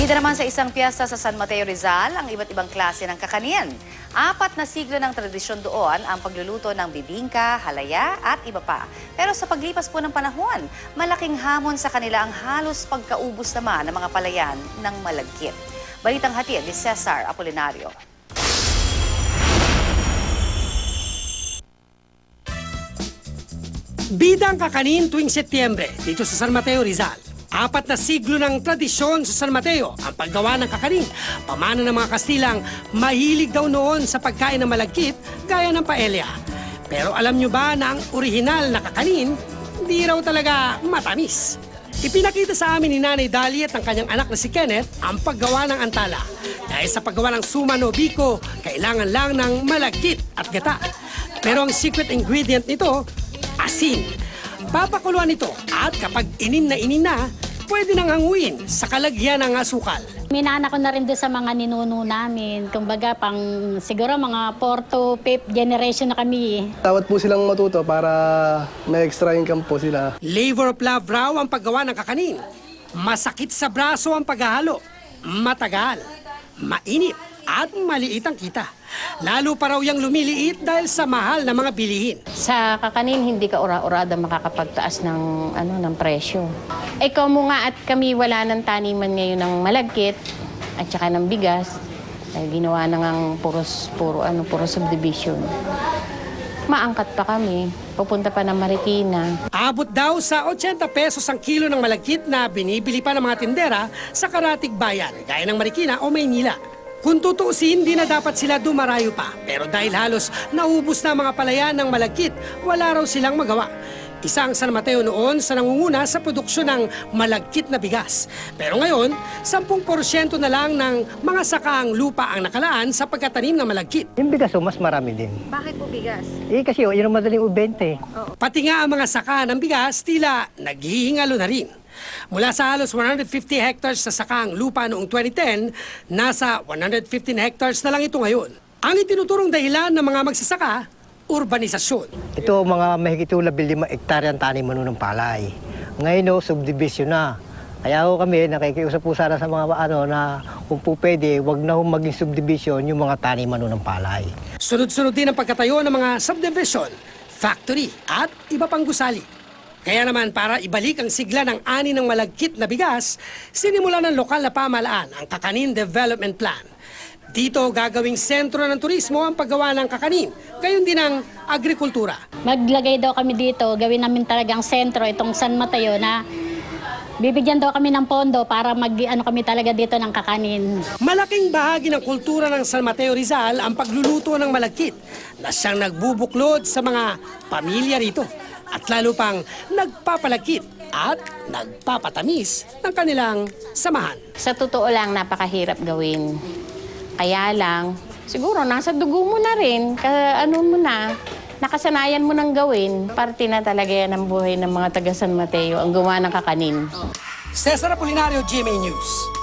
Bida naman sa isang piyesta sa San Mateo Rizal ang iba't ibang klase ng kakanin. Apat na siglo ng tradisyon doon ang pagluluto ng bibingka, halaya at iba pa. Pero sa paglipas po ng panahon, malaking hamon sa kanila ang halos pagkaubos naman ng mga palayan ng malagkit. Balitang hatid ni Cesar Apolinario. Bida ang kakanin tuwing Setyembre dito sa San Mateo, Rizal. Apat na siglo ng tradisyon sa San Mateo ang paggawa ng kakanin. Pamana ng mga Kastilang, mahilig daw noon sa pagkain ng malagkit gaya ng paella. Pero alam nyo ba na ang orihinal na kakanin, hindi raw talaga matamis. Ipinakita sa amin ni Nanay Dali at ang kanyang anak na si Kenneth ang paggawa ng antala. Dahil sa paggawa ng suman o biko, kailangan lang ng malagkit at gata. Pero ang secret ingredient nito, asin. Papakuluan ito at kapag inin na inin na, pwede nang hanguin sa kalagyan ng asukal. Minana ko na rin doon sa mga ninuno namin. Kumbaga, pang siguro mga 4 to 5th generation na kami. Tawad po silang matuto para may extra income po sila. Labor of love raw ang paggawa ng kakanin. Masakit sa braso ang paghahalo. Matagal, mainit at maliit ang kita. Lalo pa raw yung lumiliit dahil sa mahal na mga bilihin. Sa kakanin, hindi ka ura-urada makakapagtaas ng, ano, ng presyo. Ikaw mo nga at kami wala ng taniman ngayon ng malagkit at saka ng bigas. Dahil ginawa na ngang puros, puro, ano, puro subdivision. Maangkat pa kami. Pupunta pa ng Marikina. Abot daw sa 80 pesos ang kilo ng malagkit na binibili pa ng mga tindera sa karatig bayan, gaya ng Marikina o Maynila. Kung tutuusin, di na dapat sila dumarayo pa. Pero dahil halos naubos na ang mga palayan ng malagkit, wala raw silang magawa. Isang San Mateo noon sa nangunguna sa produksyon ng malagkit na bigas. Pero ngayon, 10% na lang ng mga sakaang lupa ang nakalaan sa pagkatanim ng malagkit. Yung bigas, oh, mas marami din. Bakit po bigas? Eh kasi oh, yun ang madaling ubente. Pati nga ang mga saka ng bigas, tila naghihingalo na rin. Mula sa halos 150 hectares sa sakang lupa noong 2010, nasa 115 hectares na lang ito ngayon. Ang itinuturong dahilan ng mga magsasaka, urbanisasyon. Ito mga mahigit yung labil lima hektarya ang tanim ng palay. Ngayon oh, subdivision na. Kaya ho kami, nakikiusap po sana sa mga ano na kung po pwede, wag na maging subdivision yung mga taniman ng palay. Sunod-sunod din ang pagkatayo ng mga subdivision, factory at iba pang gusali. Kaya naman para ibalik ang sigla ng ani ng malagkit na bigas, sinimula ng lokal na pamalaan ang Kakanin Development Plan. Dito gagawing sentro ng turismo ang paggawa ng kakanin, gayon din ang agrikultura. Maglagay daw kami dito, gawin namin talagang sentro itong San Mateo na bibigyan daw kami ng pondo para mag ano kami talaga dito ng kakanin. Malaking bahagi ng kultura ng San Mateo Rizal ang pagluluto ng malagkit na siyang nagbubuklod sa mga pamilya rito at lalo pang nagpapalagkit at nagpapatamis ng kanilang samahan. Sa totoo lang, napakahirap gawin. Kaya lang, siguro nasa dugo mo na rin. Ka, ano mo na, nakasanayan mo nang gawin. Parte na talaga yan ng buhay ng mga taga San Mateo, ang gumawa ng kakanin. Cesar Apolinario, GMA News.